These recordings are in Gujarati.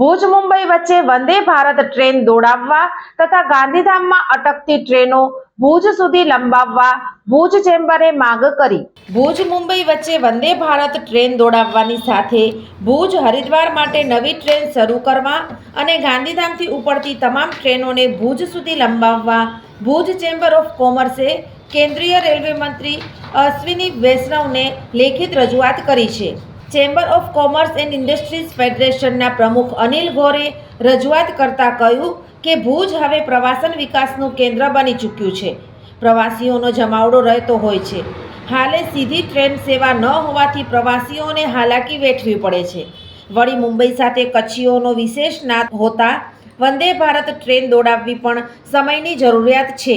Bhuj Mumbai વચ્ચે વંદે ભારત ટ્રેન દોડાવવા તથા ગાંધીધામમાં અટકતી ટ્રેનો ભુજ સુધી લંબાવવા ભુજ ચેમ્બરે માંગ કરી. ભુજ મુંબઈ વચ્ચે વંદે ભારત ટ્રેન દોડાવવાની સાથે ભુજ હરિદ્વાર માટે નવી ટ્રેન શરૂ કરવા અને ગાંધીધામથી ઉપડતી તમામ ટ્રેનોને ભુજ સુધી લંબાવવા ભુજ ચેમ્બર ઓફ કોમર્સે કેન્દ્રીય રેલવે મંત્રી અશ્વિની વૈષ્ણવને લેખિત રજૂઆત કરી છે. Chamber of commerce and industries ફેડરેશનના પ્રમુખ અનિલ ગોરે રજૂઆત કરતા કહ્યું કે ભુજ હવે પ્રવાસન વિકાસનું કેન્દ્ર બની ચૂક્યું છે. પ્રવાસીઓનો જમાવડો રહેતો હોય છે. હાલે સીધી ટ્રેન સેવા ન હોવાથી પ્રવાસીઓને હાલાકી વેઠવી પડે છે. વળી મુંબઈ સાથે કચ્છીઓનો વિશેષ ના હોતા વંદે ભારત ટ્રેન દોડાવવી પણ સમયની જરૂરિયાત છે.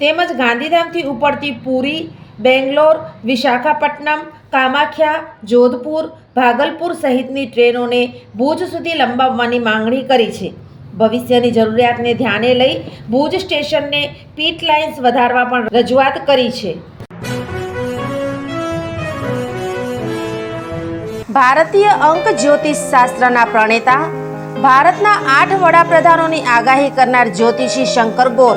તેમજ ગાંધીધામથી ઉપડતી પુરી બેંગ્લોર, વિશાખાપટ્ટનમ, કામાખ્યા, જોધપુર, ભાગલપુર સહિતની ટ્રેનોને ભુજ સુધી લંબાવવાની માંગણી કરી છે. ભવિષ્યની જરૂરિયાતને ધ્યાને લઈ ભુજ સ્ટેશનને પીટ લાઇન્સ વધારવા પણ રજૂઆત કરી છે. ભારતીય અંક જ્યોતિષ શાસ્ત્રના પ્રણેતા, ભારતના આઠ વડાપ્રધાનોની આગાહી કરનાર જ્યોતિષી શંકર ગોર